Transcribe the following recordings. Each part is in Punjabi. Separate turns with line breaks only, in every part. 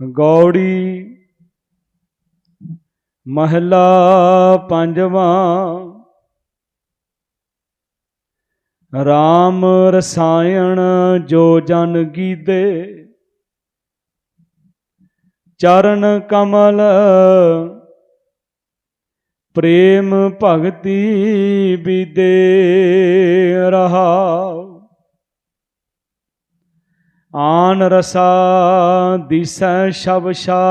ਗੌੜੀ ਮਹਲਾ ਪੰਜਵਾਂ। ਰਾਮ ਰਸਾਇਣ ਜੋ ਜਨ ਗੀਦੇ ਚਰਨ ਕਮਲ ਪ੍ਰੇਮ ਭਗਤੀ ਵਿਦੇ ਰਹਾਉ ਆਨ ਰਸਾ ਦਿਸੈ ਸ਼ਬਸ਼ਾ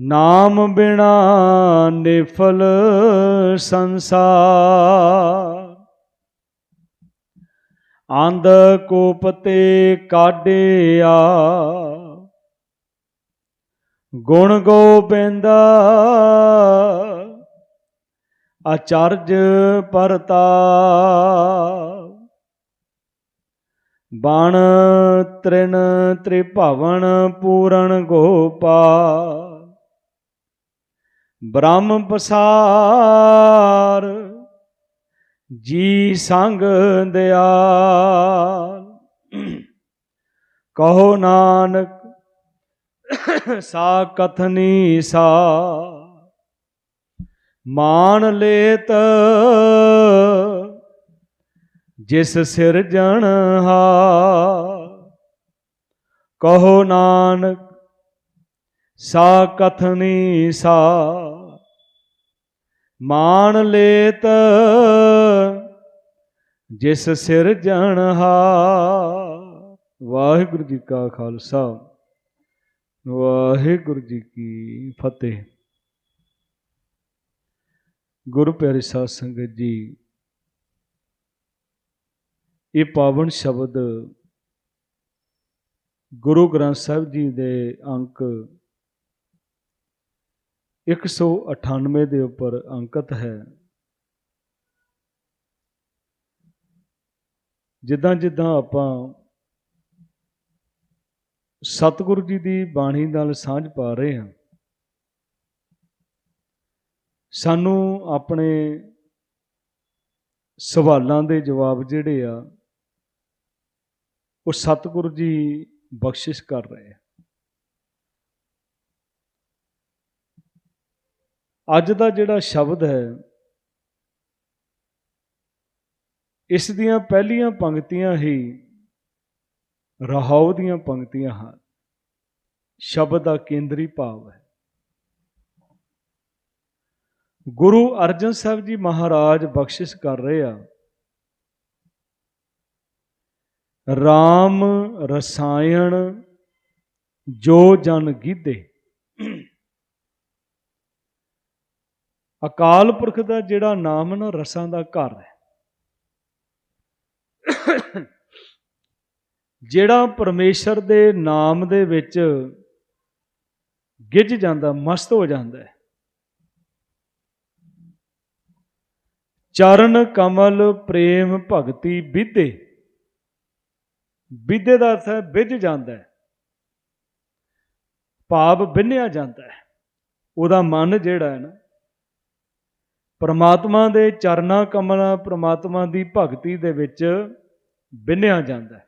ਨਾਮ ਬਿਨਾ ਨਿਫਲ ਸੰਸਾਰ। ਅੰਧ ਕੋਪ ਤੇ ਕਾਢਿਆ। ਗੁਣ ਗੋਬਿੰਦਾ ਆਚਰਜ ਪਰਤਾ। ਬਣ ਤ੍ਰਿਨ ਤ੍ਰਿਭਵਨ ਪੂਰਨ ਗੋਪਾਲ ਬ੍ਰਹਮ ਪਸਾਰ ਜੀ ਸੰਗ ਦਿਆਲ। ਕਹੋ ਨਾਨਕ ਸਾ ਕਥਨੀ ਸਾ। ਮਾਨ ਲੇਤ ਜਿਸ ਸਿਰਜਣ ਹਾ ਕਹੋ ਨਾਨਕ, ਸਾ ਕਥਨੀ ਸਾ। ਮਾਨ ਲੇਤ ਜਿਸ ਸਿਰਜਣ ਹਾ ਵਾਹਿਗੁਰੂ ਜੀ ਕਾ ਖਾਲਸਾ, ਵਾਹਿਗੁਰੂ ਜੀ ਕੀ ਫਤਿਹ। ਗੁਰੂ ਪਿਆਰੇ ਸਾਧ ਸੰਗਤ ਜੀ ਇਹ ਪਾਵਨ ਸ਼ਬਦ ਗੁਰੂ ਗ੍ਰੰਥ ਸਾਹਿਬ ਜੀ ਦੇ ਅੰਕ 198 ਦੇ ਉੱਪਰ ਅੰਕਿਤ ਹੈ। ਜਿੱਦਾਂ ਜਿੱਦਾਂ ਆਪਾਂ ਸਤਿਗੁਰੂ ਜੀ ਦੀ ਬਾਣੀ ਨਾਲ ਸਾਂਝ ਪਾ ਰਹੇ ਹਾਂ, ਸਾਨੂੰ ਆਪਣੇ ਸਵਾਲਾਂ ਦੇ ਜਵਾਬ ਜਿਹੜੇ ਆ ਉਹ ਸਤਿਗੁਰੂ ਜੀ ਬਖਸ਼ਿਸ਼ ਕਰ ਰਹੇ ਆ। ਅੱਜ ਦਾ ਜਿਹੜਾ ਸ਼ਬਦ ਹੈ, ਇਸ ਦੀਆਂ ਪਹਿਲੀਆਂ ਪੰਕਤੀਆਂ ਹੀ ਰਹਾਉ ਦੀਆਂ ਪੰਕਤੀਆਂ ਹਨ। ਸ਼ਬਦ ਦਾ ਕੇਂਦਰੀ ਭਾਵ ਹੈ। ਗੁਰੂ ਅਰਜਨ ਸਾਹਿਬ ਜੀ ਮਹਾਰਾਜ ਬਖਸ਼ਿਸ਼ ਕਰ ਰਹੇ ਆ। RAM ਰਸਾਇਣ ਜੋ ਜਨ ਗੀਧੇ। ਅਕਾਲ ਪੁਰਖ ਦਾ ਜਿਹੜਾ ਨਾਮ ਨਾ ਰਸਾਂ ਦਾ ਘਰ ਹੈ। ਜਿਹੜਾ ਪਰਮੇਸ਼ਰ ਦੇ ਨਾਮ ਦੇ ਵਿੱਚ ਗਿੱਜ ਜਾਂਦਾ, ਮਸਤ ਹੋ ਜਾਂਦਾ ਹੈ। ਚਰਨ ਕਮਲ ਪ੍ਰੇਮ ਭਗਤੀ ਵਿਦੇ ਵਿਦੇ ਦਾ ਅਰਥ ਹੈ ਵਿਜ ਜਾਂਦਾ ਹੈ। ਭਾਵ ਬਿੰਨਿਆ ਜਾਂਦਾ ਹੈ। ਉਹਦਾ ਮਨ ਜਿਹੜਾ ਹੈ ਨਾ, ਪਰਮਾਤਮਾ ਦੇ ਚਰਨਾ ਕਮਲਾਂ, ਪਰਮਾਤਮਾ ਦੀ ਭਗਤੀ ਦੇ ਵਿੱਚ ਬਿੰਨਿਆ ਜਾਂਦਾ ਹੈ।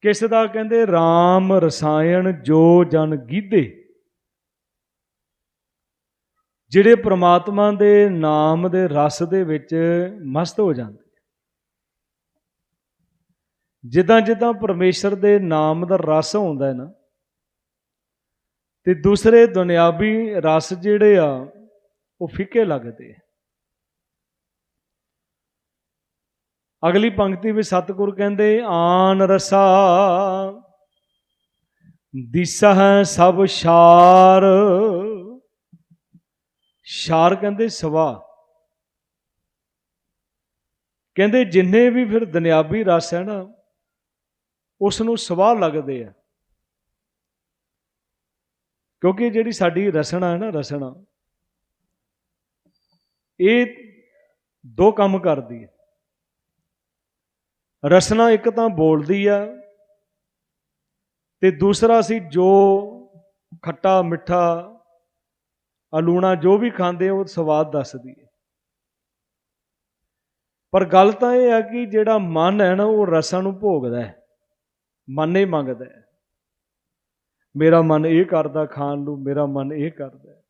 ਕਿਸ ਦਾ ਕਹਿੰਦੇ RAM ਰਸਾਇਣ ਜੋ ਜਨ ਗੀਧੇ। ਜਿਹੜੇ ਪ੍ਰਮਾਤਮਾ ਦੇ ਨਾਮ ਦੇ ਰਸ ਦੇ ਵਿੱਚ ਮਸਤ ਹੋ ਜਾਂਦੇ। ਜਿੱਦਾਂ ਜਿੱਦਾਂ ਪਰਮੇਸ਼ਰ ਦੇ ਨਾਮ ਦਾ ਰਸ ਆਉਂਦਾ ਹੈ ਨਾ, ਤੇ ਦੂਸਰੇ ਦੁਨਿਆਵੀ ਰਸ ਜਿਹੜੇ ਆ, ਉਹ ਫਿੱਕੇ ਲੱਗਦੇ ਅਗਲੀ ਪੰਕਤੀ ਵਿੱਚ ਸਤਿਗੁਰ ਕਹਿੰਦੇ, ਆਨ ਰਸਾ, ਦਿਸਹ ਸਭ ਸ਼ਾਰ। ਸ਼ਾਰ ਕਹਿੰਦੇ, ਸਵਾ। ਕਹਿੰਦੇ, ਜਿੰਨੇ ਵੀ ਫਿਰ ਦੁਨਿਆਵੀ ਰਸ ਹੈ ਨਾ ਉਸ ਨੂੰ ਸਵਾਹ ਲੱਗਦੇ ਆ। ਕਿਉਂਕਿ ਜਿਹੜੀ ਸਾਡੀ ਰਸਨਾ ਹੈ ਨਾ, ਰਸਨਾ, ਇਹ ਦੋ ਕੰਮ ਕਰਦੀ ਹੈ। ਰਸਨਾ ਇੱਕ ਤਾਂ ਬੋਲਦੀ ਆ ਤੇ ਦੂਸਰਾ ਅਸੀਂ ਜੋ ਖੱਟਾ, ਮਿੱਠਾ, ਅਲੂਣਾ ਜੋ ਵੀ ਖਾਂਦੇ ਉਹ ਸਵਾਦ ਦੱਸਦੀ ਹੈ। ਪਰ ਗੱਲ ਤਾਂ ਇਹ ਆ ਕਿ ਜਿਹੜਾ ਮਨ ਹੈ ਨਾ, ਉਹ ਰਸਾਂ ਨੂੰ ਭੋਗਦਾ ਹੈ। ਮਨ ਹੀ ਮੰਗਦਾ। ਹੈ ਮੇਰਾ ਮਨ ਇਹ ਕਰਦਾ ਖਾਣ ਨੂੰ, ਮੇਰਾ ਮਨ ਇਹ ਕਰਦਾ।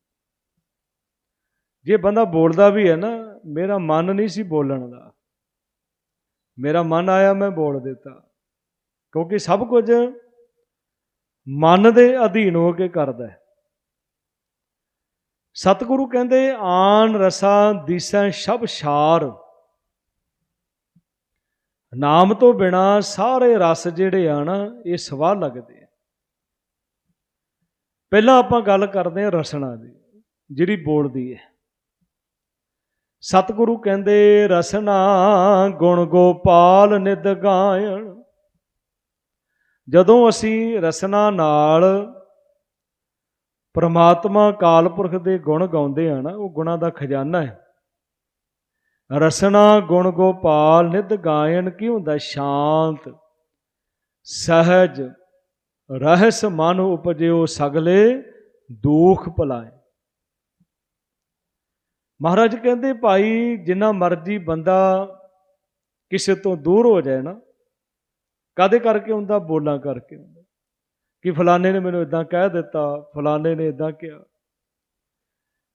ਜੇ ਬੰਦਾ ਬੋਲਦਾ ਵੀ ਹੈ ਨਾ, ਮੇਰਾ ਮਨ ਨਹੀਂ ਸੀ ਬੋਲਣ ਦਾ। ਮੇਰਾ ਮਨ ਆਇਆ ਮੈਂ ਬੋਲ ਦਿੱਤਾ। ਕਿਉਂਕਿ ਸਭ ਕੁਝ ਮਨ ਦੇ ਅਧੀਨ ਹੋ ਕੇ ਕਰਦਾ ਹੈ। ਸਤਿਗੁਰੂ ਕਹਿੰਦੇ, ਆਨ ਰਸਾ ਦਿਸੈ ਸਭ ਛਾਰ। ਨਾਮ ਤੋਂ ਬਿਨਾ ਸਾਰੇ ਰਸ ਜਿਹੜੇ ਆ ਨਾ, ਇਹ ਸਵਾਹ ਲੱਗਦੇ ਆ। ਪਹਿਲਾਂ ਆਪਾਂ ਗੱਲ ਕਰਦੇ ਹਾਂ ਰਸਨਾ ਦੀ, ਜਿਹੜੀ ਬੋਲਦੀ ਹੈ। ਸਤਿਗੁਰੂ ਕਹਿੰਦੇ, ਰਸਨਾ ਗੁਣ ਗੋਪਾਲ ਨਿਦ ਗਾਇਣ। ਜਦੋਂ ਅਸੀਂ ਰਸਨਾ ਨਾਲ ਪਰਮਾਤਮਾ ਕਾਲ ਪੁਰਖ ਦੇ ਗੁਣ ਗਾਉਂਦੇ ਆ ਨਾ, ਉਹ ਗੁਣਾਂ ਦਾ ਖਜ਼ਾਨਾ ਹੈ। ਰਸਨਾ ਗੁਣ ਗੋਪਾਲ ਨਿਦ ਗਾਇਨ ਕੀ ਹੁੰਦਾ ਸ਼ਾਂਤ? ਸਹਜ ਰਹਿਸ ਮਨ ਉਪਜਿਓ ਸਗਲੇ ਦੁਖ ਭਲਾਏ। ਮਹਾਰਾਜ ਕਹਿੰਦੇ, ਭਾਈ, ਜਿੰਨਾ ਮਰਜ਼ੀ ਬੰਦਾ ਕਿਸੇ ਤੋਂ ਦੂਰ ਹੋ ਜਾਏ ਨਾ ਕਾਦੇ ਕਰਕੇ ਹੁੰਦਾ? ਬੋਲਾਂ ਕਰਕੇ ਹੁੰਦਾ। ਕਿ ਫਲਾਣੇ ਨੇ ਮੈਨੂੰ ਇਦਾਂ ਕਹਿ ਦਿੱਤਾ, ਫਲਾਣੇ ਨੇ ਇਦਾਂ ਕਿਹਾ।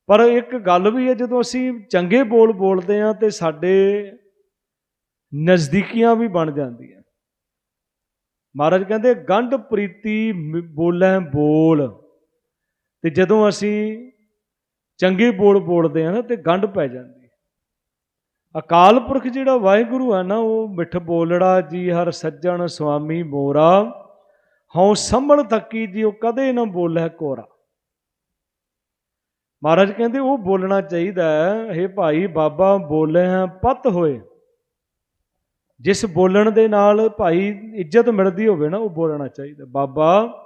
ਪਰ ਇੱਕ ਗੱਲ ਵੀ ਹੈ, ਜਦੋਂ ਅਸੀਂ ਚੰਗੇ ਬੋਲ ਬੋਲਦੇ ਆ ਤੇ ਸਾਡੇ ਨਜ਼ਦੀਕੀਆਂ ਵੀ ਬਣ ਜਾਂਦੀਆਂ। ਮਹਾਰਾਜ ਕਹਿੰਦੇ, ਗੰਢ ਪ੍ਰੀਤੀ ਮ- ਬੋਲੇ ਬੋਲ। ਤੇ ਜਦੋਂ ਅਸੀਂ ਚੰਗੇ ਬੋਲ ਬੋਲਦੇ ਆ ਨਾ, ਤੇ ਗੰਢ ਪੈ ਜਾਂਦੀ ਅਕਾਲ ਪੁਰਖ ਜਿਹੜਾ ਵਾਹਿਗੁਰੂ ਆ ਨਾ, ਉਹ ਮਿੱਠ ਬੋਲੜਾ, ਜੀ ਹਰ ਸੱਜਣ ਸੁਆਮੀ ਮੋਰਾ, ਹਉ ਸੰਭਲ ਤੱਕੀ ਜੀ ਉਹ ਕਦੇ ਨਾ ਬੋਲੇ ਕੋਰਾ। ਮਹਾਰਾਜ ਕਹਿੰਦੇ ਉਹ ਬੋਲਣਾ ਚਾਹੀਦਾ ਹੈ, ਹੇ ਭਾਈ ਬਾਬਾ ਬੋਲੇ ਹੈ, ਪਤ ਹੋਏ। ਜਿਸ ਬੋਲਣ ਦੇ ਨਾਲ ਭਾਈ ਇੱਜ਼ਤ ਮਿਲਦੀ ਹੋਵੇ ਨਾ, ਉਹ ਬੋਲਣਾ ਚਾਹੀਦਾ। ਬਾਬਾ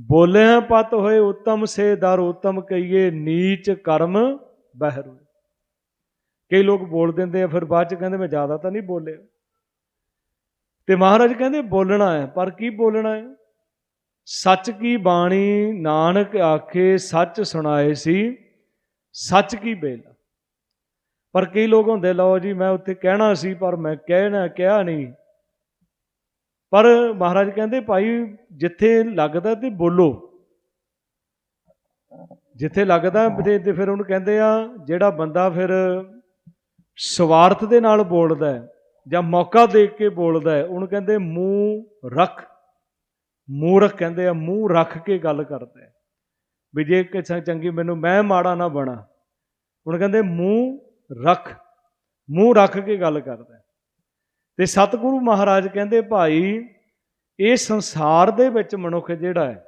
ਬੋਲੇ ਹੈ, ਪਤ ਹੋਏ, ਉਤਮ ਸੇ ਦਰ, ਉਤਮ ਕਹੀਏ, ਨੀਚ ਕਰਮ ਬਹਿਰ ਕਈ ਲੋਕ ਬੋਲ ਦਿੰਦੇ ਆ, ਫਿਰ ਬਾਅਦ ਚ ਕਹਿੰਦੇ ਮੈਂ ਜ਼ਿਆਦਾ ਤਾਂ ਨਹੀਂ ਬੋਲਿਆ। ਤੇ ਮਹਾਰਾਜ ਕਹਿੰਦੇ ਬੋਲਣਾ ਹੈ, ਪਰ ਕੀ ਬੋਲਣਾ ਹੈ? ਸੱਚ ਕੀ ਬਾਣੀ ਨਾਨਕ ਆਖੇ ਸੱਚ ਸੁਣਾਏ ਸੀ, ਸੱਚ ਕੀ ਬੇਲ। ਪਰ ਕਈ ਲੋਕ ਹੁੰਦੇ, ਲਓ ਜੀ ਮੈਂ ਉੱਥੇ ਕਹਿਣਾ ਸੀ, ਪਰ ਮੈਂ ਕਹਿਣਾ ਕਿਹਾ ਨਹੀਂ। ਪਰ ਮਹਾਰਾਜ ਕਹਿੰਦੇ, ਭਾਈ ਜਿੱਥੇ ਲੱਗਦਾ ਤੇ ਬੋਲੋ। ਜਿੱਥੇ ਲੱਗਦਾ ਤੇ ਫਿਰ ਉਹਨੂੰ ਕਹਿੰਦੇ ਆ, ਜਿਹੜਾ ਬੰਦਾ ਫਿਰ ਸਵਾਰਥ ਦੇ ਨਾਲ ਬੋਲਦਾ ਜਾਂ ਮੌਕਾ ਦੇਖ ਕੇ ਬੋਲਦਾ ਉਹਨੂੰ ਕਹਿੰਦੇ ਮੂੰਹ ਰੱਖ। ਮੂਰਖ ਕਹਿੰਦੇ ਆ, ਮੂੰਹ ਰੱਖ ਕੇ ਗੱਲ ਕਰਦਾ ਵੀ ਜੇ ਕਿਸੇ ਚੰਗੀ ਮੈਨੂੰ ਮੈਂ ਮਾੜਾ ਨਾ ਬਣਾ, ਹੁਣ ਕਹਿੰਦੇ ਮੂੰਹ ਰੱਖ ਮੂੰਹ ਰੱਖ ਕੇ ਗੱਲ ਕਰਦਾ ਹੈ। ਤੇ ਸਤਿਗੁਰੂ ਮਹਾਰਾਜ ਕਹਿੰਦੇ, ਭਾਈ, ਇਹ ਸੰਸਾਰ ਦੇ ਵਿੱਚ ਮਨੁੱਖ ਜਿਹੜਾ ਹੈ,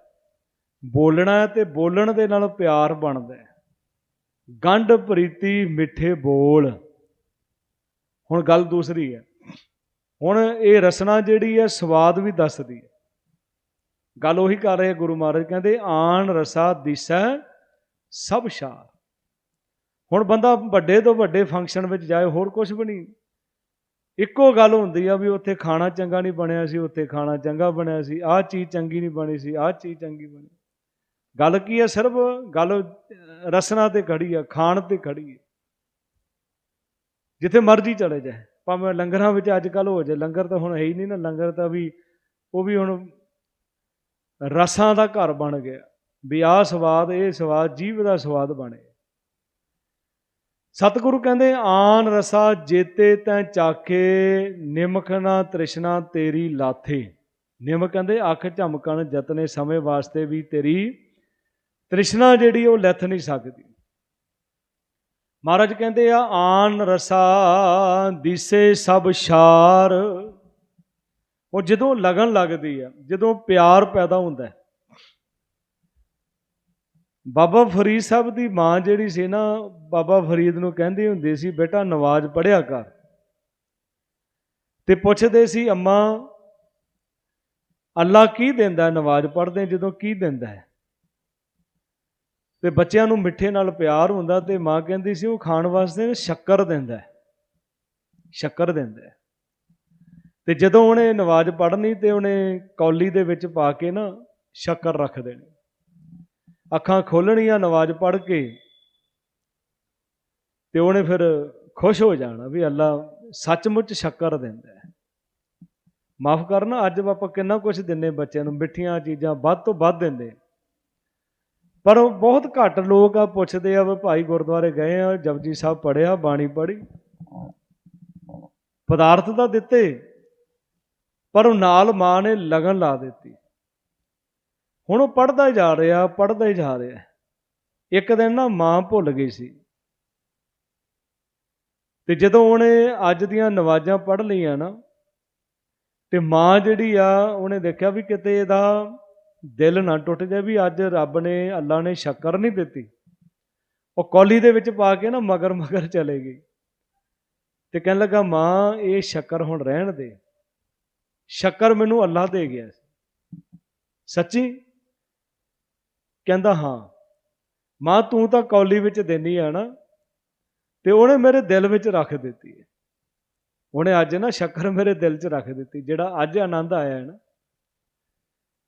ਬੋਲਣਾ ਹੈ ਤੇ ਬੋਲਣ ਦੇ ਨਾਲ ਪਿਆਰ ਬਣਦਾ ਹੈ। ਗੰਢ ਪ੍ਰੀਤੀ ਮਿੱਠੇ ਬੋਲ। ਹੁਣ ਗੱਲ ਦੂਸਰੀ ਹੈ। ਹੁਣ ਇਹ ਰਸਨਾ ਜਿਹੜੀ ਹੈ, ਸਵਾਦ ਵੀ ਦੱਸਦੀ ਹੈ। ਗੱਲ ਉਹੀ ਕਰ ਰਹੇ ਗੁਰੂ ਮਹਾਰਾਜ ਕਹਿੰਦੇ ਆਣ ਰਸਾ ਦਿਸੈ ਸਭ ਸ਼ਾਰ ਹੁਣ ਬੰਦਾ ਵੱਡੇ ਤੋਂ ਵੱਡੇ ਫੰਕਸ਼ਨ ਵਿੱਚ ਜਾਏ ਹੋਰ ਕੁਝ ਵੀ ਨਹੀਂ। ਇੱਕੋ ਗੱਲ ਹੁੰਦੀ ਆ ਵੀ ਉੱਥੇ ਖਾਣਾ ਚੰਗਾ ਨਹੀਂ ਬਣਿਆ ਸੀ ਉੱਥੇ ਖਾਣਾ ਚੰਗਾ ਬਣਿਆ ਸੀ ਆਹ ਚੀਜ਼ ਚੰਗੀ ਨਹੀਂ ਬਣੀ ਸੀ ਆਹ ਚੀਜ਼ ਚੰਗੀ ਬਣੀ। ਗੱਲ ਕੀ ਹੈ ਸਿਰਫ? ਗੱਲ ਅਹ, ਰਸਨਾ ਤੇ ਖੜੀ ਆ ਖਾਣ ਤੇ ਖੜੀ ਹੈ ਜਿੱਥੇ ਮਰਜ਼ੀ ਚਲੇ ਜਾਏ ਭਾਵੇਂ ਲੰਗਰਾਂ ਵਿੱਚ ਅੱਜ ਕੱਲ ਹੋ ਜਾਏ ਲੰਗਰ ਤਾਂ ਹੁਣ ਹੈ ਹੀ ਨਹੀਂ ਨਾ ਲੰਗਰ ਤਾਂ ਵੀ ਉਹ ਵੀ ਹੁਣ ਰਸਾਂ ਦਾ ਘਰ ਬਣ ਗਿਆ। ਵੀ ਆਹ ਸਵਾਦ, ਇਹ ਸਵਾਦ, ਜੀਵ ਦਾ ਸਵਾਦ ਬਣੇ। ਸਤਿਗੁਰੂ ਕਹਿੰਦੇ, ਆਨ ਰਸਾ ਜੇਤੇ ਤੈ ਚਾਖੇ, ਨਿਮਖ ਨਾ ਤ੍ਰਿਸ਼ਨਾ ਤੇਰੀ ਲਾਥੇ। ਨਿਮਕ ਕਹਿੰਦੇ, ਅੱਖ ਝਮਕਣ ਜਤਨੇ ਸਮੇਂ ਵਾਸਤੇ ਵੀ ਤੇਰੀ ਤ੍ਰਿਸ਼ਨਾ ਜਿਹੜੀ ਉਹ ਲੱਥ ਨਹੀਂ ਸਕਦੀ। ਮਹਾਰਾਜ ਕਹਿੰਦੇ ਆ, ਆਨ ਰਸਾ ਦਿਸੇ ਸਭ ਸ਼ਾਰ। ਉਹ ਜਦੋਂ ਲਗਨ ਲੱਗਦੀ ਹੈ ਜਦੋਂ ਪਿਆਰ ਪੈਦਾ ਹੁੰਦਾ ਹੈ। ਬਾਬਾ ਫਰੀਦ ਸਾਹਿਬ ਦੀ ਮਾਂ ਜਿਹੜੀ ਸੀ ਨਾ, ਬਾਬਾ ਫਰੀਦ ਨੂੰ ਕਹਿੰਦੀ ਹੁੰਦੀ ਸੀ, ਬੇਟਾ, ਨਵਾਜ਼ ਪੜਿਆ ਕਰ। ਤੇ ਪੁੱਛਦੇ ਸੀ, ਅੰਮਾ, ਅੱਲਾ ਕੀ ਦਿੰਦਾ ਨਵਾਜ਼ ਪੜ੍ਹਦੇ ਜਦੋਂ ਕੀ ਦਿੰਦਾ ਹੈ? ਤੇ ਬੱਚਿਆਂ ਨੂੰ ਮਿੱਠੇ ਨਾਲ ਪਿਆਰ ਹੁੰਦਾ ਤੇ ਮਾਂ ਕਹਿੰਦੀ ਸੀ, ਉਹ ਖਾਣ ਵਾਸਤੇ ਸ਼ੱਕਰ ਦਿੰਦਾ ਹੈ। ਸ਼ੱਕਰ ਦਿੰਦਾ ਹੈ। ਤੇ ਜਦੋਂ ਉਹਨੇ ਨਵਾਜ਼ ਪੜ੍ਹਨੀ ਤੇ ਉਹਨੇ ਕੌਲੀ ਦੇ ਵਿੱਚ ਪਾ ਕੇ ਨਾ ਸ਼ੱਕਰ ਰੱਖ ਦੇਣੀ। ਅੱਖਾਂ ਖੋਲਣੀਆਂ ਨਵਾਜ਼ ਪੜ੍ਹ ਕੇ ਤੇ ਉਹਨੇ ਫਿਰ ਖੁਸ਼ ਹੋ ਜਾਣਾ ਵੀ ਅੱਲਾ ਸੱਚਮੁੱਚ ਸ਼ੱਕਰ ਦਿੰਦਾ ਹੈ। ਮਾਫ ਕਰਨਾ, ਅੱਜ ਆਪਾਂ ਕਿੰਨਾ ਕੁਝ ਦਿੰਨੇ ਬੱਚਿਆਂ ਨੂੰ, ਮਿੱਠੀਆਂ ਚੀਜ਼ਾਂ ਵੱਧ ਤੋਂ ਵੱਧ ਦਿੰਦੇ। ਪਰ ਉਹ ਬਹੁਤ ਘੱਟ ਲੋਕ ਆ, ਪੁੱਛਦੇ ਆ ਵੀ ਭਾਈ ਗੁਰਦੁਆਰੇ ਗਏ ਆ, ਜਪਜੀ ਸਾਹਿਬ ਪੜਿਆ ਬਾਣੀ ਪੜੀ ਪਦਾਰਥ ਤਾਂ ਦਿੱਤੇ ਪਰ ਉਹ ਨਾਲ ਮਾਂ ਨੇ ਲਗਨ ਲਾ ਦਿੱਤੀ। ਹੁਣ ਉਹ ਪੜਦਾ ਜਾ ਰਿਹਾ ਪੜਦਾ ਹੀ ਜਾ ਰਿਹਾ। ਇੱਕ ਦਿਨ ਨਾ ਮਾਂ ਭੁੱਲ ਗਈ ਸੀ। ਤੇ ਜਦੋਂ ਉਹਨੇ ਅੱਜ ਦੀਆਂ ਨਵਾਜ਼ਾਂ ਪੜ੍ਹ ਲਈਆਂ ਨਾ, ਤੇ ਮਾਂ ਜਿਹੜੀ ਆ, ਉਹਨੇ ਦੇਖਿਆ ਵੀ ਕਿਤੇ ਇਹਦਾ ਦਿਲ ਨਾ ਟੁੱਟ ਜਾਏ ਵੀ ਅੱਜ ਰੱਬ ਨੇ, ਅੱਲਾ ਨੇ ਸ਼ੱਕਰ ਨਹੀਂ ਦਿੱਤੀ। ਉਹ ਕੌਲੀ ਦੇ ਵਿੱਚ ਪਾ ਕੇ ਨਾ ਮਗਰ ਮਗਰ ਚਲੇ ਗਈ। ਤੇ ਕਹਿਣ ਲੱਗਾ, ਮਾਂ, ਇਹ ਸ਼ੱਕਰ ਹੁਣ ਰਹਿਣ ਦੇ। ਸ਼ੱਕਰ ਮੈਨੂੰ ਅੱਲਾ ਦੇ ਗਿਆ ਸੀ। ਸੱਚੀ? ਕਹਿੰਦਾ ਹਾਂ। ਮਾਂ ਤੂੰ ਤਾਂ ਕੌਲੀ ਵਿੱਚ ਦੇਣੀ ਆ ਨਾ ਤੇ ਉਹਨੇ ਮੇਰੇ ਦਿਲ ਵਿੱਚ ਰੱਖ ਦਿੱਤੀ ਹੈ। ਉਹਨੇ ਅੱਜ ਨਾ ਸ਼ੱਕਰ ਮੇਰੇ ਦਿਲ 'ਚ ਰੱਖ ਦਿੱਤੀ ਜਿਹੜਾ ਅੱਜ ਆਨੰਦ ਆਇਆ ਹੈ ਨਾ।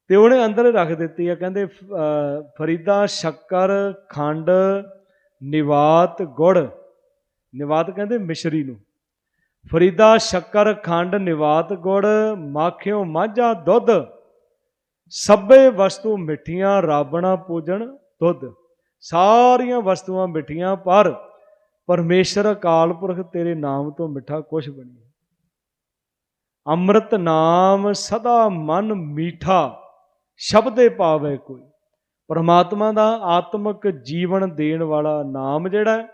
ਤੇ ਉਹਨੇ ਅੰਦਰ ਰੱਖ ਦਿੱਤੀ ਹੈ ਕਹਿੰਦੇ ਅਹ, ਫਰੀਦਾ ਸ਼ੱਕਰ ਖੰਡ ਨਿਵਾਤ ਗੁੜ। ਨਿਵਾਤ ਕਹਿੰਦੇ ਮਿਸ਼ਰੀ ਨੂੰ। ਫਰੀਦਾ ਸ਼ੱਕਰ ਖੰਡ ਨਿਵਾਤ ਗੁੜ ਮਾਖਿਓ ਮਾਝਾ ਦੁੱਧ। ਸਭੇ ਵਸਤੂ ਮਿੱਠੀਆਂ ਰਾਬਣਾ ਪੂਜਣ ਦੁੱਧ। ਸਾਰੀਆਂ ਵਸਤੂਆਂ ਮਿੱਠੀਆਂ ਪਰ ਪਰਮੇਸ਼ਰ ਅਕਾਲ ਪੁਰਖ ਤੇਰੇ ਨਾਮ ਤੋਂ ਮਿੱਠਾ ਕੁਛ ਬਣੀ ਅੰਮ੍ਰਿਤ ਨਾਮ ਸਦਾ ਮਨ ਮੀਠਾ ਸ਼ਬਦੇ ਪਾਵੇ ਕੋਈ। ਪਰਮਾਤਮਾ ਦਾ ਆਤਮਿਕ ਜੀਵਨ ਦੇਣ ਵਾਲਾ ਨਾਮ ਜਿਹੜਾ ਹੈ,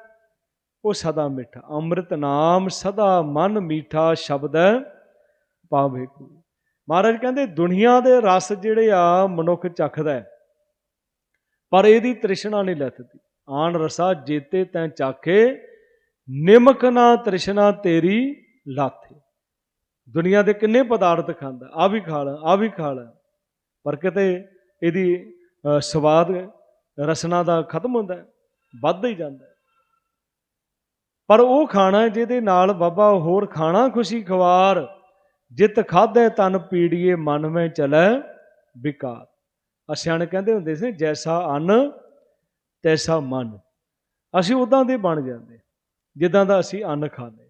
ਉਹ ਸਦਾ ਮਿੱਠਾ। ਅੰਮ੍ਰਿਤ ਨਾਮ ਸਦਾ ਮਨ ਮੀਠਾ ਸ਼ਬਦ ਪਾਵੇ ਕੋਈ। ਮਹਾਰਾਜ ਕਹਿੰਦੇ ਦੁਨੀਆ ਦੇ ਰਸ ਜਿਹੜੇ ਆ ਮਨੁੱਖ ਚੱਖਦਾ ਪਰ ਇਹਦੀ ਤ੍ਰਿਸ਼ਨਾ ਨਹੀਂ ਲੱਥਦੀ। ਆਣ ਰਸਾ ਜੇਤੇ ਤੈਂ ਚਾਖੇ ਨਿਮਕ ਨਾ ਤ੍ਰਿਸ਼ਨਾ ਤੇਰੀ ਲਾਥੇ। ਦੁਨੀਆ ਦੇ ਕਿੰਨੇ ਪਦਾਰਥ ਖਾਂਦਾ ਆ ਵੀ ਖਾ ਲੈ ਆ ਵੀ ਖਾ ਲੈ। ਪਰ ਕਿਤੇ ਇਹਦੀ ਸਵਾਦ ਰਸਨਾ ਦਾ ਖਤਮ ਹੁੰਦਾ ਹੈ, ਵੱਧਦਾ ਹੀ ਜਾਂਦਾ ਪਰ ਉਹ ਖਾਣਾ ਜਿਹਦੇ ਨਾਲ ਬਾਬਾ ਹੋਰ ਖਾਣਾ ਖੁਸ਼ੀ ਖਵਾਰ, ਜਿਤ ਖਾਧੇ ਤਨ ਪੀੜੀਏ ਮਨ ਮੈਂ ਚਲੈ ਵਿਕਾਰ ਅਸਿਆਣੇ ਕਹਿੰਦੇ ਹੁੰਦੇ ਸੀ, ਜੈਸਾ ਅੰਨ, ਤੈਸਾ ਮਨ। ਅਸੀਂ ਉਦਾਂ ਦੇ ਬਣ ਜਾਂਦੇ, ਜਿੱਦਾਂ ਦਾ ਅਸੀਂ ਅੰਨ ਖਾਂਦੇ।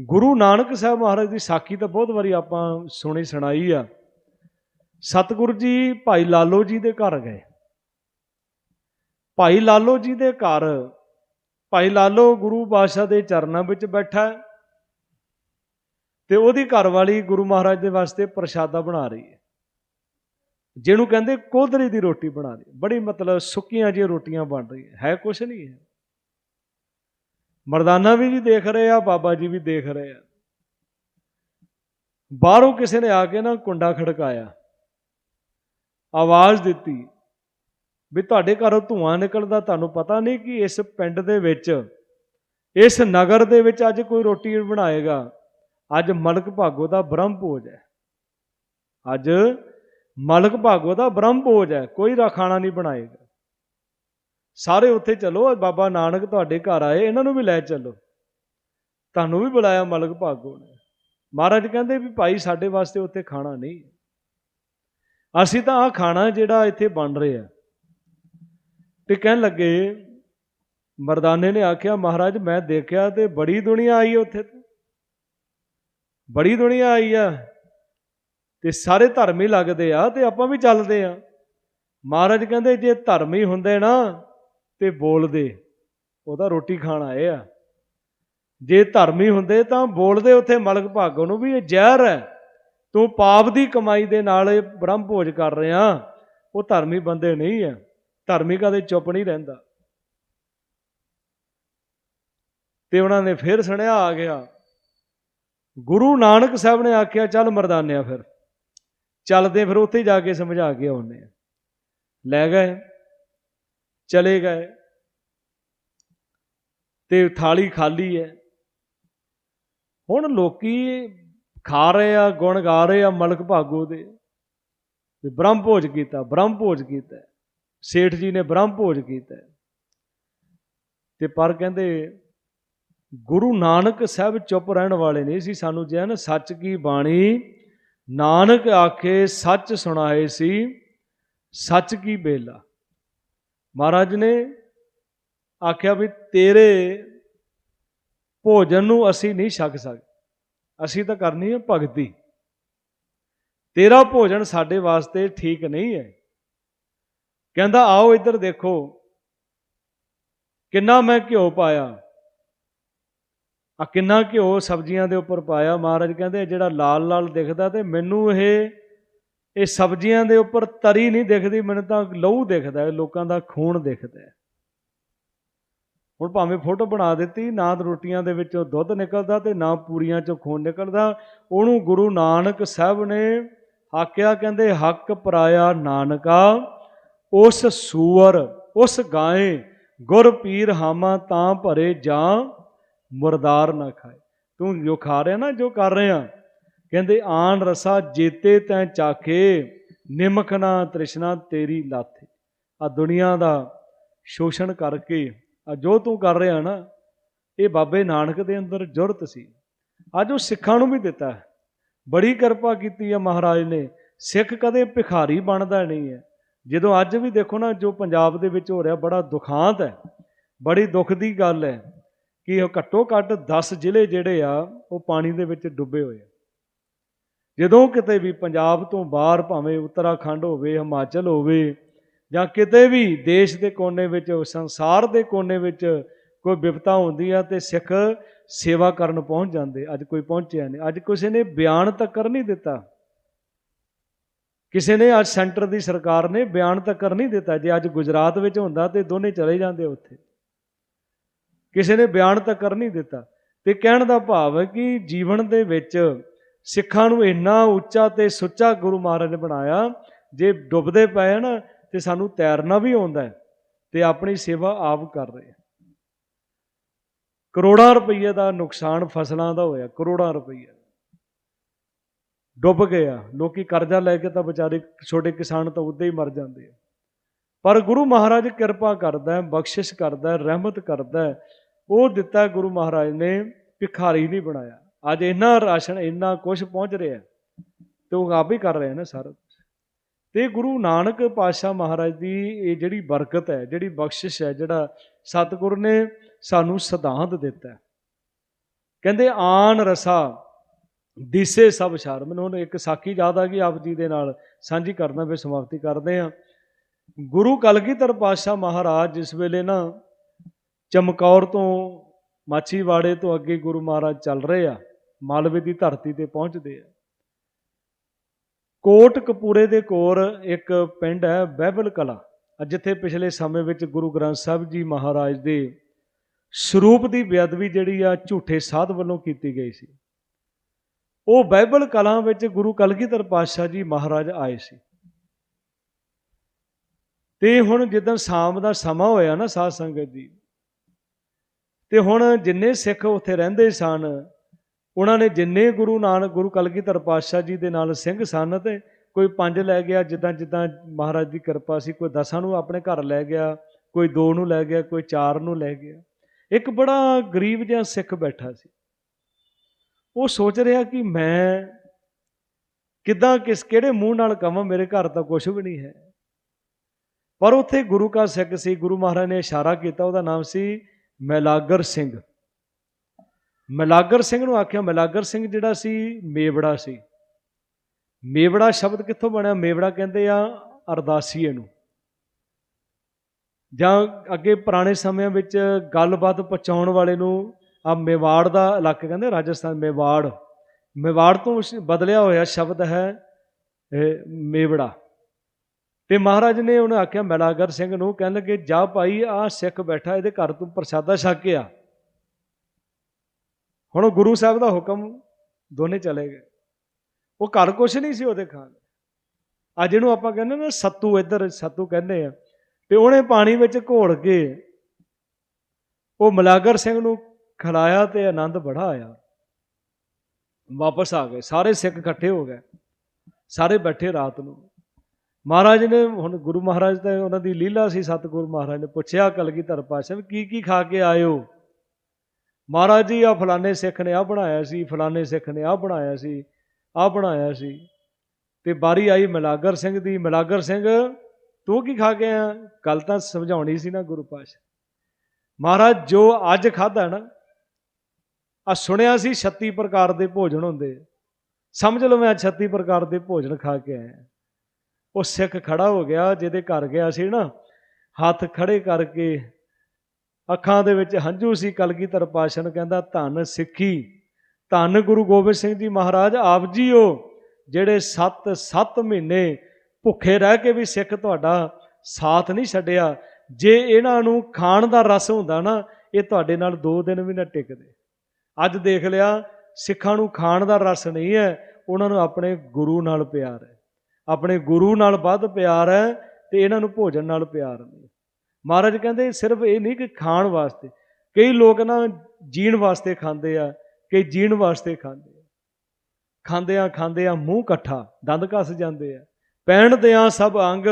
ਗੁਰੂ ਨਾਨਕ ਸਾਹਿਬ ਮਹਾਰਾਜ ਦੀ ਸਾਖੀ ਤਾਂ ਬਹੁਤ ਵਾਰੀ ਆਪਾਂ ਸੁਣੀ ਸੁਣਾਈ ਆ। ਸਤਿਗੁਰੂ ਜੀ ਭਾਈ ਲਾਲੋ ਜੀ ਦੇ ਘਰ ਗਏ। ਭਾਈ ਲਾਲੋ ਜੀ ਦੇ ਘਰ ਭਾਈ ਲਾਲੋ ਗੁਰੂ ਪਾਤਸ਼ਾਹ ਦੇ ਚਰਨਾਂ ਵਿੱਚ ਬੈਠਾ ਤੇ ਉਹਦੀ ਘਰਵਾਲੀ ਗੁਰੂ ਮਹਾਰਾਜ ਦੇ ਵਾਸਤੇ ਪ੍ਰਸ਼ਾਦਾ ਬਣਾ ਰਹੀ ਹੈ। ਜਿਹਨੂੰ ਕਹਿੰਦੇ ਕੋਧਰੀ ਦੀ ਰੋਟੀ ਬਣਾ ਰਹੀ ਬੜੀ ਮਤਲਬ ਸੁੱਕੀਆਂ ਜਿਹੀਆਂ ਰੋਟੀਆਂ ਬਣ ਰਹੀ ਹੈ। ਕੁਛ ਨਹੀਂ ਹੈ। ਮਰਦਾਨਾ ਵੀ ਜੀ ਦੇਖ ਰਹੇ ਆ, ਬਾਬਾ ਜੀ ਵੀ ਦੇਖ ਰਹੇ ਆ। ਬਾਹਰੋਂ ਕਿਸੇ ਨੇ ਆ ਕੇ ਨਾ ਕੁੰਡਾ ਖੜਕਾਇਆ। ਆਵਾਜ਼ ਦਿੱਤੀ। ਵੀ ਤੁਹਾਡੇ ਘਰੋਂ ਧੂਆਂ ਨਿਕਲਦਾ, ਤੁਹਾਨੂੰ ਪਤਾ ਨਹੀਂ ਕਿ ਇਸ ਪਿੰਡ ਦੇ ਵਿੱਚ, ਇਸ ਨਗਰ ਦੇ ਵਿੱਚ ਅੱਜ ਕੋਈ ਰੋਟੀ ਬਣਾਏਗਾ। ਅੱਜ ਮਲਕ ਭਾਗੋ ਦਾ ਬ੍ਰਹਮ ਭੋਜ ਹੈ। ਅੱਜ ਮਲਕ ਭਾਗੋ ਦਾ ਬ੍ਰਹਮ ਭੋਜ ਹੈ, ਕੋਈ ਰਾ ਖਾਣਾ ਨਹੀਂ ਬਣਾਏਗਾ। ਸਾਰੇ ਉੱਥੇ ਚਲੋ ਬਾਬਾ ਨਾਨਕ ਤੁਹਾਡੇ ਘਰ ਆਏ, ਇਹਨਾਂ ਨੂੰ ਵੀ ਲੈ ਚੱਲੋ। ਤੁਹਾਨੂੰ ਵੀ ਬੁਲਾਇਆ ਮਲਕ ਭਾਗੋ ਨੇ। ਮਹਾਰਾਜ ਕਹਿੰਦੇ ਵੀ ਭਾਈ ਸਾਡੇ ਵਾਸਤੇ ਉੱਥੇ ਖਾਣਾ ਨਹੀਂ ਅਸੀਂ ਤਾਂ ਆ ਖਾਣਾ ਜਿਹੜਾ ਇੱਥੇ ਬਣ ਰਿਹਾ। ਤੇ ਕਹਿਣ ਲੱਗੇ, ਮਰਦਾਨੇ ਨੇ ਆਖਿਆ, ਮਹਾਰਾਜ, ਮੈਂ ਦੇਖਿਆ ਤੇ ਬੜੀ ਦੁਨੀਆ ਆਈ ਉੱਥੇ ਬੜੀ ਦੁਨੀਆ ਆਈ ਆ ਤੇ ਸਾਰੇ ਧਰਮ ਹੀ ਲੱਗਦੇ ਆ ਤੇ ਆਪਾਂ ਵੀ ਚੱਲਦੇ ਆ। ਮਹਾਰਾਜ ਕਹਿੰਦੇ, ਜੇ ਧਰਮੀ ਹੁੰਦੇ ਨਾ ਤੇ ਬੋਲਦੇ, ਉਹਦਾ ਰੋਟੀ ਖਾਣ ਆਏ ਆ। ਜੇ ਧਰਮੀ ਹੁੰਦੇ ਤਾਂ ਬੋਲਦੇ ਉੱਥੇ ਮਲਕ ਭਾਗੋ ਨੂੰ ਵੀ ਇਹ ਜ਼ਹਿਰ ਹੈ। ਤੂੰ ਪਾਪ ਦੀ ਕਮਾਈ ਦੇ ਨਾਲ ਇਹ ਬ੍ਰਹਮ ਭੋਜ ਕਰ ਰਿਹਾ। ਉਹ ਧਰਮੀ ਬੰਦੇ ਨਹੀਂ ਆ। ਧਾਰਮਿਕ ਕਦੇ ਚੁੱਪ ਨਹੀਂ ਰਹਿੰਦਾ। ਤੇ ਉਹਨਾਂ ਨੇ ਫਿਰ ਸੁਣਿਆ ਆ ਗਿਆ, ਗੁਰੂ ਨਾਨਕ ਸਾਹਿਬ ਨੇ ਆਖਿਆ, ਚੱਲ ਮਰਦਾਨਿਆ ਫਿਰ। ਚੱਲਦੇ ਫਿਰ ਉੱਥੇ ਜਾ ਕੇ ਸਮਝਾ ਕੇ ਆਉਨੇ ਆ। ਲੈ ਗਏ, ਚਲੇ ਗਏ। ਤੇ ਥਾਲੀ ਖਾਲੀ ਹੈ। ਹੁਣ ਲੋਕੀ ਖਾ ਰਹੇ ਆ, ਗੁਣ ਗਾ ਰਹੇ ਆ, ਮਲਕ ਭਾਗੋ ਦੇ। ਵੀ ਬ੍ਰਹਮ ਭੋਜ ਕੀਤਾ, ਬ੍ਰਹਮ ਭੋਜ ਕੀਤਾ। ਸੇਠ ਜੀ ਨੇ ਬ੍ਰਹਮ ਭੋਜ ਕੀਤਾ ਤੇ ਪਰ ਕਹਿੰਦੇ, ਗੁਰੂ ਨਾਨਕ ਸਾਹਿਬ ਚੁੱਪ ਰਹਿਣ ਵਾਲੇ ਨਹੀਂ ਸੀ, ਸਾਨੂੰ ਜਨ ਸੱਚ ਕੀ ਬਾਣੀ? ਨਾਨਕ ਆਖੇ, ਸੱਚ ਸੁਣਾਏ ਸੀ, ਸੱਚ ਕੀ ਬੇਲਾ? ਮਹਾਰਾਜ ਨੇ ਆਖਿਆ ਵੀ ਤੇਰੇ ਭੋਜਨ ਨੂੰ ਅਸੀਂ ਨਹੀਂ ਛਕ ਸਕਦੇ ਅਸੀਂ ਤਾਂ ਕਰਨੀ ਹੈ ਭਗਤੀ। ਤੇਰਾ ਭੋਜਨ ਸਾਡੇ ਵਾਸਤੇ ਠੀਕ ਨਹੀਂ ਹੈ। ਕਹਿੰਦਾ, ਆਓ ਇੱਧਰ ਦੇਖੋ। ਕਿੰਨਾ ਮੈਂ ਘਿਓ ਪਾਇਆ। ਆ ਕਿੰਨਾ ਘਿਓ ਸਬਜ਼ੀਆਂ ਦੇ ਉੱਪਰ ਪਾਇਆ। ਮਹਾਰਾਜ ਕਹਿੰਦੇ ਜਿਹੜਾ ਲਾਲ ਲਾਲ ਦਿਖਦਾ ਤੇ ਮੈਨੂੰ ਇਹ ਇਹ ਸਬਜ਼ੀਆਂ ਦੇ ਉੱਪਰ ਤਰੀ ਨਹੀਂ ਦਿਖਦੀ, ਮੈਨੂੰ ਤਾਂ ਲਹੂ ਦਿਖਦਾ ਹੈ, ਲੋਕਾਂ ਦਾ ਖੂਨ ਦਿਖਦਾ ਹੈ। ਹੁਣ ਭਾਵੇਂ ਫੋਟੋ ਬਣਾ ਦਿੱਤੀ, ਨਾ ਰੋਟੀਆਂ ਦੇ ਵਿੱਚੋਂ ਦੁੱਧ ਨਿਕਲਦਾ ਤੇ ਨਾ ਪੂਰੀਆਂ ਚੋਂ ਖੂਨ ਨਿਕਲਦਾ। ਉਹਨੂੰ ਗੁਰੂ ਨਾਨਕ ਸਾਹਿਬ ਨੇ ਆਖਿਆ, ਕਹਿੰਦੇ, ਹੱਕ ਪਰਾਇਆ ਨਾਨਕਾ ਉਸ ਸੂਰ ਉਸ ਗਾਏ, ਗੁਰ ਪੀਰ ਹਾਮਾ ਤਾਂ ਭਰੇ ਜਾਂ ਮੁਰਦਾਰ ਨਾ ਖਾਏ। ਤੂੰ ਜੋ ਖਾ ਰਿਹਾ ਨਾ ਜੋ ਕਰ ਰਿਹਾ। ਕਹਿੰਦੇ, ਆਣ ਰਸਾ ਜੇਤੇ ਤੈਂ ਚਾਕੇ ਨਿਮਕ ਨਾ ਤ੍ਰਿਸ਼ਨਾ ਤੇਰੀ ਲਾਥੇ। ਆ ਦੁਨੀਆ ਦਾ ਸ਼ੋਸ਼ਣ ਕਰਕੇ, ਆ ਜੋ ਤੂੰ ਕਰ ਰਿਹਾ ਨਾ, ਇਹ ਬਾਬੇ ਨਾਨਕ ਦੇ ਅੰਦਰ ਜੁਰਤ ਸੀ। ਅੱਜ ਉਹ ਸਿੱਖਾਂ ਨੂੰ ਵੀ ਦਿੱਤਾ। ਬੜੀ ਕਿਰਪਾ ਕੀਤੀ ਹੈ ਮਹਾਰਾਜ ਨੇ। ਸਿੱਖ ਕਦੇ ਭਿਖਾਰੀ ਬਣਦਾ ਨਹੀਂ ਹੈ। ਜਦੋਂ ਅੱਜ ਵੀ ਦੇਖੋ ਨਾ, ਜੋ ਪੰਜਾਬ ਦੇ ਵਿੱਚ ਹੋ ਰਿਹਾ, ਬੜਾ ਦੁਖਾਂਤ ਹੈ। ਬੜੀ ਦੁੱਖ ਦੀ ਗੱਲ ਹੈ ਕਿ ਉਹ ਘੱਟੋ ਘੱਟ 10 ਜ਼ਿਲ੍ਹੇ ਜਿਹੜੇ ਆ, ਉਹ ਪਾਣੀ ਦੇ ਵਿੱਚ ਡੁੱਬੇ ਹੋਏ ਆ। ਜਦੋਂ ਕਿਤੇ ਵੀ ਪੰਜਾਬ ਤੋਂ ਬਾਹਰ ਭਾਵੇਂ ਉੱਤਰਾਖੰਡ ਹੋਵੇ, ਹਿਮਾਚਲ ਹੋਵੇ, ਜਾਂ ਕਿਤੇ ਵੀ ਦੇਸ਼ ਦੇ ਕੋਨੇ ਵਿੱਚ, ਸੰਸਾਰ ਦੇ ਕੋਨੇ ਵਿੱਚ ਕੋਈ ਵਿਪਤਾ ਹੁੰਦੀ ਆ ਤੇ ਸਿੱਖ ਸੇਵਾ ਕਰਨ ਪਹੁੰਚ ਜਾਂਦੇ। ਅੱਜ ਕੋਈ ਪਹੁੰਚਿਆ ਨਹੀਂ। ਅੱਜ ਕਿਸੇ ਨੇ ਬਿਆਨ ਤੱਕ ਨਹੀਂ ਦਿੱਤਾ। ਕਿਸੇ ਨੇ ਅੱਜ ਸੈਂਟਰ ਦੀ ਸਰਕਾਰ ਨੇ ਬਿਆਨ ਤੱਕ ਨਹੀਂ ਦਿੱਤਾ ਜੇ ਅੱਜ ਗੁਜਰਾਤ ਵਿੱਚ ਹੁੰਦਾ ਤੇ ਦੋਨੇ ਚਲੇ ਜਾਂਦੇ ਉੱਥੇ। ਕਿਸੇ ਨੇ ਬਿਆਨ ਤੱਕ ਨਹੀਂ ਦਿੱਤਾ ਤੇ ਕਹਿਣ ਦਾ ਭਾਵ ਹੈ ਕਿ ਜੀਵਨ ਦੇ ਵਿੱਚ ਸਿੱਖਾਂ ਨੂੰ ਇੰਨਾ ਉੱਚਾ ਤੇ ਸੁੱਚਾ ਗੁਰੂ ਮਹਾਰਾਜ ਨੇ ਬਣਾਇਆ, ਜੇ ਡੁੱਬਦੇ ਪਏ ਨਾ ਤੇ ਸਾਨੂੰ ਤੈਰਨਾ ਵੀ ਆਉਂਦਾ ਹੈ ਤੇ ਆਪਣੀ ਸੇਵਾ ਆਪ ਕਰ ਰਹੇ ਕਰੋੜਾਂ ਰੁਪਏ ਦਾ ਨੁਕਸਾਨ ਫਸਲਾਂ ਦਾ ਹੋਇਆ, ਕਰੋੜਾਂ ਰੁਪਏ ਡੁੱਬ ਗਏ ਆ। ਲੋਕੀ ਕਰਜ਼ਾ ਲੈ ਕੇ ਤਾਂ ਵਿਚਾਰੇ ਛੋਟੇ ਕਿਸਾਨ ਤਾਂ ਉੱਦੇ ਹੀ ਮਰ ਜਾਂਦੇ ਆ। ਪਰ ਗੁਰੂ ਮਹਾਰਾਜ ਕਿਰਪਾ ਕਰਦਾ ਹੈ, ਬਖਸ਼ਿਸ਼ ਕਰਦਾ ਹੈ, ਰਹਿਮਤ ਕਰਦਾ ਹੈ। ਉਹ ਦਿੱਤਾ ਗੁਰੂ ਮਹਾਰਾਜ ਨੇ ਭਿਖਾਰੀ ਨਹੀਂ ਬਣਾਇਆ। ਅੱਜ ਇੰਨਾ ਰਾਸ਼ਨ, ਇੰਨਾ ਕੁਝ ਪਹੁੰਚ ਰਿਹਾ ਤੇ ਉਹ ਆਪ ਹੀ ਕਰ ਰਹੇ ਨਾ ਸਾਰਾ ਤੇ ਗੁਰੂ ਨਾਨਕ ਪਾਤਸ਼ਾਹ ਮਹਾਰਾਜ ਦੀ ਇਹ ਜਿਹੜੀ ਬਰਕਤ ਹੈ, ਜਿਹੜੀ ਬਖਸ਼ਿਸ਼ ਹੈ, ਜਿਹੜਾ ਸਤਿਗੁਰ ਨੇ ਸਾਨੂੰ ਸਿਧਾਂਤ ਦਿੱਤਾ ਕਹਿੰਦੇ, ਆਨ ਰਸਾ ਦਿਸੇ ਸਭ ਸ਼ਰ ਮੈਨੂੰ ਹੁਣ ਇੱਕ ਸਾਖੀ ਯਾਦ ਆ ਗਈ ਆਪ ਜੀ ਦੇ ਨਾਲ। ਸਾਂਝੀ ਕਰਨਾ ਫਿਰ ਸਮਾਪਤੀ ਕਰਦੇ ਆ ਗੁਰੂ ਕਲਗੀਧਰ ਪਾਤਸ਼ਾਹ ਮਹਾਰਾਜ ਜਿਸ ਵੇਲੇ ਨਾ ਚਮਕੌਰ ਤੋਂ ਮਾਛੀਵਾੜੇ ਤੋਂ ਅੱਗੇ ਗੁਰੂ ਮਹਾਰਾਜ ਚੱਲ ਰਹੇ ਆ, ਮਾਲਵੇ ਦੀ ਧਰਤੀ ਤੇ ਪਹੁੰਚਦੇ ਆ। ਕੋਟ ਕਪੂਰੇ ਦੇ ਕੋਰ ਇੱਕ ਪਿੰਡ ਹੈ ਬਹਿਬਲ ਕਲਾ, ਜਿੱਥੇ ਪਿਛਲੇ ਸਮੇਂ ਵਿੱਚ ਗੁਰੂ ਗ੍ਰੰਥ ਸਾਹਿਬ ਜੀ ਮਹਾਰਾਜ ਦੇ ਸਰੂਪ ਦੀ ਬੇਅਦਬੀ ਜਿਹੜੀ ਆ ਝੂਠੇ ਸਾਧ ਵੱਲੋਂ ਕੀਤੀ ਗਈ ਸੀ। ਉਹ ਬਾਈਬਲ ਕਲਾਂ ਵਿੱਚ ਗੁਰੂ ਕਲਗੀਧਰ ਪਾਤਸ਼ਾਹ ਜੀ ਮਹਾਰਾਜ ਆਏ ਸੀ। ਤੇ ਹੁਣ ਜਿੱਦਾਂ ਸ਼ਾਮ ਦਾ ਸਮਾਂ ਹੋਇਆ ਨਾ ਸਾਧ ਸੰਗਤ ਜੀ, ਤੇ ਹੁਣ ਜਿੰਨੇ ਸਿੱਖ ਉੱਥੇ ਰਹਿੰਦੇ ਸਨ, ਉਹਨਾਂ ਨੇ ਜਿੰਨੇ ਗੁਰੂ ਨਾਨਕ, ਗੁਰੂ ਕਲਗੀਧਰ ਪਾਤਸ਼ਾਹ ਜੀ ਦੇ ਨਾਲ ਸਿੰਘ ਸਨ ਤੇ ਕੋਈ ਪੰਜ ਲੈ ਗਿਆ, ਜਿੱਦਾਂ ਜਿੱਦਾਂ ਮਹਾਰਾਜ ਦੀ ਕਿਰਪਾ ਸੀ, ਕੋਈ ਦਸਾਂ ਨੂੰ ਆਪਣੇ ਘਰ ਲੈ ਗਿਆ, ਕੋਈ ਦੋ ਨੂੰ ਲੈ ਗਿਆ, ਕੋਈ ਚਾਰ ਨੂੰ ਲੈ ਗਿਆ। ਇੱਕ ਬੜਾ ਗਰੀਬ ਜਿਹਾ ਸਿੱਖ ਬੈਠਾ ਸੀ। ਉਹ ਸੋਚ ਰਿਹਾ ਕਿ ਮੈਂ ਕਿਦਾਂ ਕਿਸ ਕਿਹੜੇ ਮੂੰਹ ਨਾਲ ਕਵਾਂ, ਮੇਰੇ ਘਰ ਤਾਂ ਕੁਝ ਵੀ ਨਹੀਂ ਹੈ। ਪਰ ਉੱਥੇ ਗੁਰੂ ਕਾ ਸਿੱਖ ਸੀ, ਗੁਰੂ ਮਹਾਰਾਜ ਨੇ ਇਸ਼ਾਰਾ ਕੀਤਾ, ਉਹਦਾ ਨਾਮ ਸੀ ਮੈਲਾਗਰ ਸਿੰਘ। ਮੈਲਾਗਰ ਸਿੰਘ ਨੂੰ ਆਖਿਆ, ਮੈਲਾਗਰ ਸਿੰਘ ਜਿਹੜਾ ਸੀ, ਮੇਵੜਾ ਸੀ। ਮੇਵੜਾ ਸ਼ਬਦ ਕਿੱਥੋਂ ਬਣਿਆ? ਮੇਵੜਾ ਕਹਿੰਦੇ ਆ ਅਰਦਾਸੀਏ ਨੂੰ। ਜਾਂ ਅੱਗੇ ਪੁਰਾਣੇ ਸਮਿਆਂ ਵਿੱਚ ਗੱਲਬਾਤ ਪਹੁੰਚਾਉਣ ਵਾਲੇ ਨੂੰ ਆ ਮੇਵਾੜ ਦਾ ਇਲਾਕਾ ਕਹਿੰਦੇ ਰਾਜਸਥਾਨ ਮੇਵਾੜ। ਮੇਵਾੜ ਤੋਂ ਬਦਲਿਆ ਹੋਇਆ ਸ਼ਬਦ ਹੈ ਮੇਵੜਾ। ਤੇ ਮਹਾਰਾਜ ਨੇ ਉਹਨੇ ਆਖਿਆ, ਮੈਲਾਗਰ ਸਿੰਘ ਨੂੰ ਕਹਿਣ ਲੱਗੇ, ਜਾ ਭਾਈ ਆ ਸਿੱਖ ਬੈਠਾ, ਇਹਦੇ ਘਰ ਤੂੰ ਪ੍ਰਸ਼ਾਦਾ ਛਕ ਕੇ ਆ। ਹੁਣ ਗੁਰੂ ਸਾਹਿਬ ਦਾ ਹੁਕਮ ਦੋਨੇ ਚਲੇ ਗਏ। ਉਹ ਘਰ ਕੁਛ ਨਹੀਂ ਸੀ ਉਹਦੇ ਖਾਣ ਆ ਜਿਹਨੂੰ ਆਪਾਂ ਕਹਿੰਦੇ ਨਾ, ਸੱਤੂ ਇੱਧਰ, ਸੱਤੂ ਕਹਿੰਦੇ ਆ। ਤੇ ਉਹਨੇ ਪਾਣੀ ਵਿੱਚ ਘੋਲ ਕੇ ਉਹ ਮਲਾਗਰ ਸਿੰਘ ਨੂੰ ਖਿਲਾਇਆ ਤੇ ਆਨੰਦ ਬੜਾ ਆਇਆ। ਵਾਪਸ ਆ ਗਏ। ਸਾਰੇ ਸਿੱਖ ਇਕੱਠੇ ਹੋ ਗਏ। ਸਾਰੇ ਬੈਠੇ ਰਾਤ ਨੂੰ। ਮਹਾਰਾਜ ਨੇ ਹੁਣ ਗੁਰੂ ਮਹਾਰਾਜ ਤਾਂ ਉਹਨਾਂ ਦੀ ਲੀਲਾ ਸੀ। ਸਤਿਗੁਰੂ ਮਹਾਰਾਜ ਨੇ ਪੁੱਛਿਆ, ਕਲਗੀਧਰ ਪਾਸ਼ਾ ਕੀ ਕੀ ਖਾ ਕੇ ਆਇਓ? ਮਹਾਰਾਜ ਜੀ ਆ ਫਲਾਣੇ ਸਿੱਖ ਨੇ ਆ ਬਣਾਇਆ ਸੀ। ਫਲਾਣੇ ਸਿੱਖ ਨੇ ਆ ਬਣਾਇਆ ਸੀ। ਆ ਬਣਾਇਆ ਸੀ। ਤੇ ਬਾਰੀ ਆਈ ਮਲਾਗਰ ਸਿੰਘ ਦੀ। ਮਲਾਗਰ ਸਿੰਘ, ਤੂੰ ਕੀ ਖਾ ਕੇ ਆ ਕੱਲ ਤਾਂ ਸਮਝਾਉਣੀ ਸੀ ਨਾ ਗੁਰੂ ਪਾਸ਼ਾ ਮਹਾਰਾਜ, ਜੋ ਅੱਜ ਖਾਦਾ ਨਾ ਆ ਸੁਣਿਆ ਸੀ 36 ਪ੍ਰਕਾਰ ਦੇ ਭੋਜਨ ਹੁੰਦੇ। ਸਮਝ ਲਓ ਮੈਂ 36 ਪ੍ਰਕਾਰ ਦੇ ਭੋਜਨ ਖਾ ਕੇ ਆਇਆ। ਉਹ ਸਿੱਖ ਖੜਾ ਹੋ ਗਿਆ, ਜਿਹਦੇ ਘਰ ਗਿਆ ਸੀ ਨਾ, ਹੱਥ ਖੜੇ ਕਰਕੇ ਅੱਖਾਂ ਦੇ ਵਿੱਚ ਹੰਝੂ ਸੀ, ਕਲਗੀਧਰ ਪਾਸ਼ਾ ਕਹਿੰਦਾ, ਧੰਨ ਸਿੱਖੀ, ਧੰਨ ਗੁਰੂ ਗੋਬਿੰਦ ਸਿੰਘ ਜੀ ਮਹਾਰਾਜ, ਆਪ ਜੀ ਜੀਓ, ਜਿਹੜੇ 7 7 ਮਹੀਨੇ ਭੁੱਖੇ ਰਹਿ ਕੇ ਵੀ ਸਿੱਖ ਤੁਹਾਡਾ ਸਾਥ ਨਹੀਂ ਛੱਡਿਆ। ਜੇ ਇਹਨਾਂ ਨੂੰ ਖਾਣ ਦਾ ਰਸ ਹੁੰਦਾ ਨਾ, ਇਹ ਤੁਹਾਡੇ ਨਾਲ 2 ਦਿਨ ਵੀ ਨਾ ਟਿਕਦੇ। ਅੱਜ ਦੇਖ ਲਿਆ, ਸਿੱਖਾਂ ਨੂੰ ਖਾਣ ਦਾ ਰਸ ਨਹੀਂ ਹੈ, ਉਹਨਾਂ ਨੂੰ ਆਪਣੇ ਗੁਰੂ ਨਾਲ ਪਿਆਰ ਹੈ। ਆਪਣੇ ਗੁਰੂ ਨਾਲ ਵੱਧ ਪਿਆਰ ਹੈ ਤੇ ਇਹਨਾਂ ਨੂੰ ਭੋਜਨ ਨਾਲ ਪਿਆਰ ਨਹੀਂ ਮਹਾਰਾਜ ਕਹਿੰਦੇ, ਸਿਰਫ ਇਹ ਨਹੀਂ ਕਿ ਖਾਣ ਵਾਸਤੇ, ਕਈ ਲੋਕ ਨਾ ਜੀਣ ਵਾਸਤੇ ਖਾਂਦੇ ਆ ਕਈ ਜੀਣ ਵਾਸਤੇ ਖਾਂਦੇ ਆ। ਖਾਂਦਿਆਂ ਖਾਂਦਿਆਂ ਮੂੰਹ ਇਕੱਠਾ, ਦੰਦ ਕੱਸ ਜਾਂਦੇ ਆ। ਪਹਿਣ ਦਿਆਂ ਸਭ ਅੰਗ,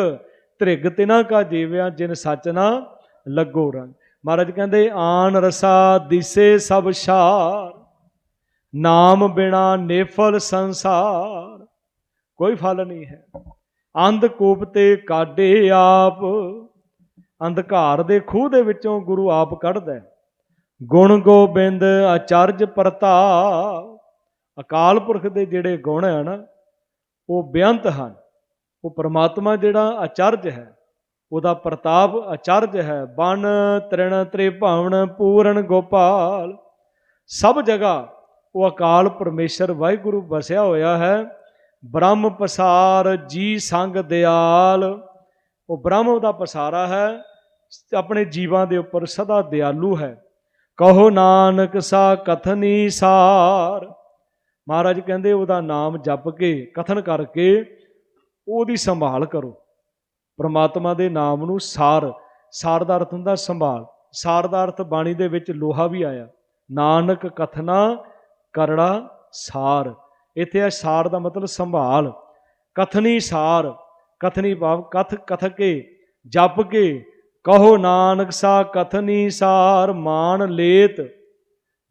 ਧ੍ਰਿਗ ਤਿਨਾ ਕਾ ਜੀਵਿਆ, ਜਿਨ ਸੱਚ ਨਾ ਲੱਗੋ ਰੰਗ। ਮਹਾਰਾਜ ਕਹਿੰਦੇ, ਆਨ ਰਸਾ ਦਿਸੇ ਸਭ ਸ਼ਾਰ ਨਾਮ ਬਿਨਾ ਨੇਫਲ ਸੰਸਾਰ। ਕੋਈ ਫਲ ਨਹੀਂ ਹੈ। ਅੰਧ ਕੂਪ ਤੇ ਕਾਢੇ ਆਪ, ਅੰਧਕਾਰ ਦੇ ਖੂਹ ਦੇ ਵਿੱਚੋਂ ਗੁਰੂ ਆਪ ਕੱਢਦਾ ਹੈ। ਗੁਣ ਗੋਬਿੰਦ ਆਚਰਜ ਪ੍ਰਤਾਪ। ਅਕਾਲ ਪੁਰਖ ਦੇ ਜਿਹੜੇ ਗੁਣ ਆ ਨਾ ਉਹ ਬੇਅੰਤ ਹਨ। ਉਹ ਪਰਮਾਤਮਾ ਜਿਹੜਾ ਅਚਰਜ ਹੈ। ਉਹਦਾ ਪ੍ਰਤਾਪ ਆਚਰਜ ਹੈ। ਬਨ ਤ੍ਰਿਣ ਤ੍ਰਿਭਾਵਨ ਪੂਰਨ ਗੋਪਾਲ। ਸਭ ਜਗ੍ਹਾ ਉਹ ਅਕਾਲ ਪਰਮੇਸ਼ਰ ਵਾਹਿਗੁਰੂ ਵਸਿਆ ਹੋਇਆ ਹੈ। ਬ੍ਰਹਮ ਪਸਾਰ ਜੀ ਸੰਗ ਦਿਆਲ। ਉਹ ਬ੍ਰਹਮ ਦਾ ਪਸਾਰਾ ਹੈ। ਆਪਣੇ ਜੀਵਾਂ ਦੇ ਉੱਪਰ ਸਦਾ ਦਿਆਲੂ ਹੈ। ਕਹੋ ਨਾਨਕ ਸਾ ਕਥਨੀ ਸਾਰ। ਮਹਾਰਾਜ ਕਹਿੰਦੇ ਉਹਦਾ ਨਾਮ ਜਪ ਕੇ, ਕਥਨ ਕਰਕੇ ਉਹਦੀ ਸੰਭਾਲ ਕਰੋ। ਪ੍ਰਮਾਤਮਾ ਦੇ ਨਾਮ ਨੂੰ ਸਾਰ ਸਾਰ ਦਾ ਅਰਥ ਹੁੰਦਾ ਸੰਭਾਲ, ਸਾਰ ਦਾ ਅਰਥ ਬਾਣੀ ਦੇ ਵਿੱਚ ਲੋਹਾ ਵੀ ਆਇਆ। ਨਾਨਕ ਕਥਨਾ ਕਰੜਾ ਸਾਰ। ਇੱਥੇ ਆ ਸਾਰ ਦਾ ਮਤਲਬ ਸੰਭਾਲ। ਕਥਨੀ ਸਾਰ, ਕਥਨੀ ਭਾਵ ਕਥ ਕਥ ਕੇ ਜਪ ਕੇ ਕਹੋ ਨਾਨਕ ਸਾ ਕਥਨੀ ਸਾਰ ਮਾਨ ਲੇਤ,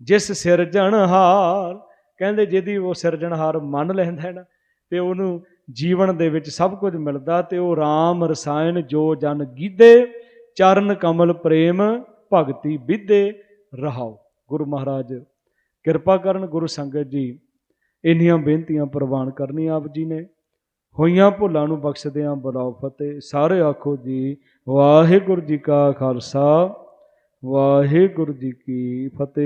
ਜਿਸ ਸਿਰਜਣਹਾਰ। ਕਹਿੰਦੇ ਜਿਹਦੀ ਉਹ ਸਿਰਜਣਹਾਰ ਮੰਨ ਲੈਂਦਾ ਹੈ ਨਾ, ਤੇ ਉਹਨੂੰ ਜੀਵਨ ਦੇ ਵਿੱਚ ਸਭ ਕੁਝ ਮਿਲਦਾ ਤੇ ਉਹ RAM ਰਸਾਇਣ ਜੋ ਜਨ ਗੀਦੇ, ਚਰਨ ਕਮਲ ਪ੍ਰੇਮ, ਭਗਤੀ ਵਿਦੇ ਰਹਾਓ। ਗੁਰੂ ਮਹਾਰਾਜ, ਕਿਰਪਾ ਕਰਨ ਗੁਰੂ ਸੰਗਤ ਜੀ, ਇੰਨੀਆਂ ਬੇਨਤੀਆਂ ਪ੍ਰਵਾਨ ਕਰਨੀ ਆਪ ਜੀ ਨੇ। ਹੋਈਆਂ ਭੁੱਲਾਂ ਨੂੰ ਬਖਸ਼ਦਿਆਂ ਬੁਲਾਓ ਫਤਿਹ। ਸਾਰੇ ਆਖੋ ਜੀ, ਵਾਹਿਗੁਰੂ ਜੀ ਕਾ ਖਾਲਸਾ, ਵਾਹਿਗੁਰੂ ਜੀ ਕੀ ਫਤਿਹ।